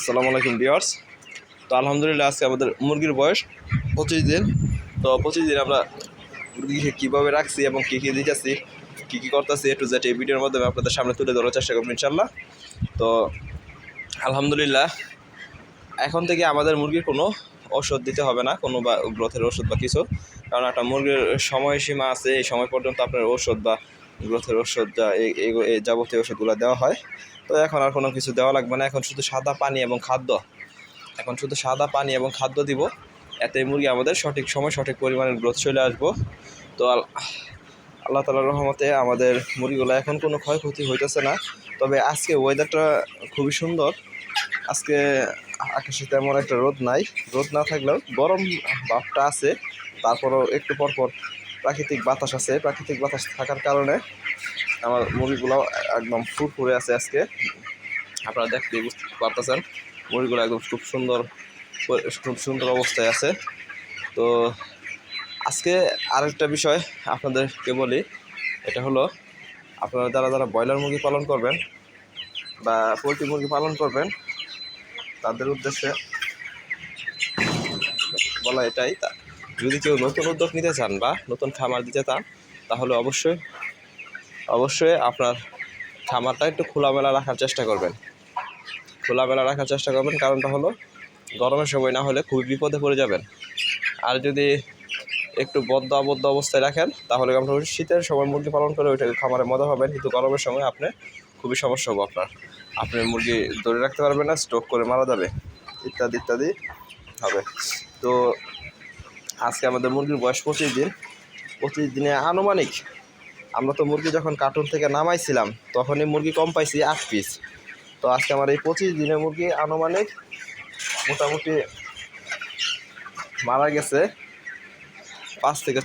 আসসালামু আলাইকুম বিয়ার্স তো আলহামদুলিল্লাহ, আজকে আমাদের মুরগির বয়স পঁচিশ দিন। তো পঁচিশ দিন আমরা মুরগিকে কীভাবে রাখছি এবং কী কী দিতেছি কী কী করতেছি একটু যেটা এই ভিডিওর মাধ্যমে আপনাদের সামনে তুলে ধরার চেষ্টা করব ইনশাল্লাহ তো আলহামদুলিল্লাহ, এখন থেকে আমাদের মুরগির কোনো ওষুধ দিতে হবে না, কোনো বা গ্রোথের ওষুধ বা কিছু। কারণ একটা মুরগির সময়সীমা আছে, এই সময় পর্যন্ত আপনার ওষুধ বা গ্রোথের ওষুধ এই যাবতীয় ওষুধগুলো দেওয়া হয়। তো এখন আর কোনো কিছু দেওয়া লাগবে না। এখন শুধু সাদা পানি এবং খাদ্য। এখন শুধু সাদা পানি এবং খাদ্য দিব। এতে মুরগি আমাদের সঠিক সময় সঠিক পরিমাণের গ্রোথ চলে আসব। তো আল্লাহ তালার রহমতে আমাদের মুরগিগুলো এখন কোনো ক্ষয়ক্ষতি হইতেছে না। তবে আজকে ওয়েদারটা খুবই সুন্দর। আজকে আকাশে তেমন একটা রোদ নাই। রোদ না থাকলেও গরম ভাবটা আছে। তারপরও একটু পর পর প্রাকৃতিক বাতাস আছে, প্রাকৃতিক বাতাস থাকার কারণে আমার মুরগিগুলো একদম ফুরফুরে আছে আজকে। আপনারা দেখতে বুঝতে পারতেছেন মুরগিগুলো একদম খুব সুন্দর খুব সুন্দর অবস্থায় আছে। তো আজকে আরেকটা বিষয় আপনাদেরকে বলি, এটা হলো আপনারা যারা যারা ব্রয়লার মুরগি পালন করবেন বা পোলট্রি মুরগি পালন করবেন, তাদের উদ্দেশ্যে বলা এটাই যদি কেউ নতুন উদ্যোগ নিতে চান বা নতুন খামার দিতে চান, তাহলে অবশ্যই অবশ্যই আপনার খামারটা একটু খোলামেলা রাখার চেষ্টা করবেন। খোলামেলা রাখার চেষ্টা করবেন, কারণটা হলো গরমের সময় না হলে খুবই বিপদে পড়ে যাবেন। আর যদি একটু বদ্ধ আবদ্ধ অবস্থায় রাখেন, তাহলে আপনার শীতের সময় মুরগি পালন করে ওইটা খামারে মজা পাবেন, কিন্তু গরমের সময় আপনি খুবই সমস্যা হবে আপনার। আপনি মুরগি ধরে রাখতে পারবেন না স্টক করে মারা যাবে, ইত্যাদি ইত্যাদি হবে। তো আজকে আমাদের মুরগির বয়স পঁচিশ দিন। পঁচিশ দিনে আনুমানিক আমরা তো মুরগি যখন কার্টুন থেকে নামাইছিলাম, তখনই মুরগি কম পাইছি আট পিস তো আজকে আমার এই পঁচিশ দিনে মুরগি আনুমানিক মোটামুটি মারা গেছে পাঁচ থেকে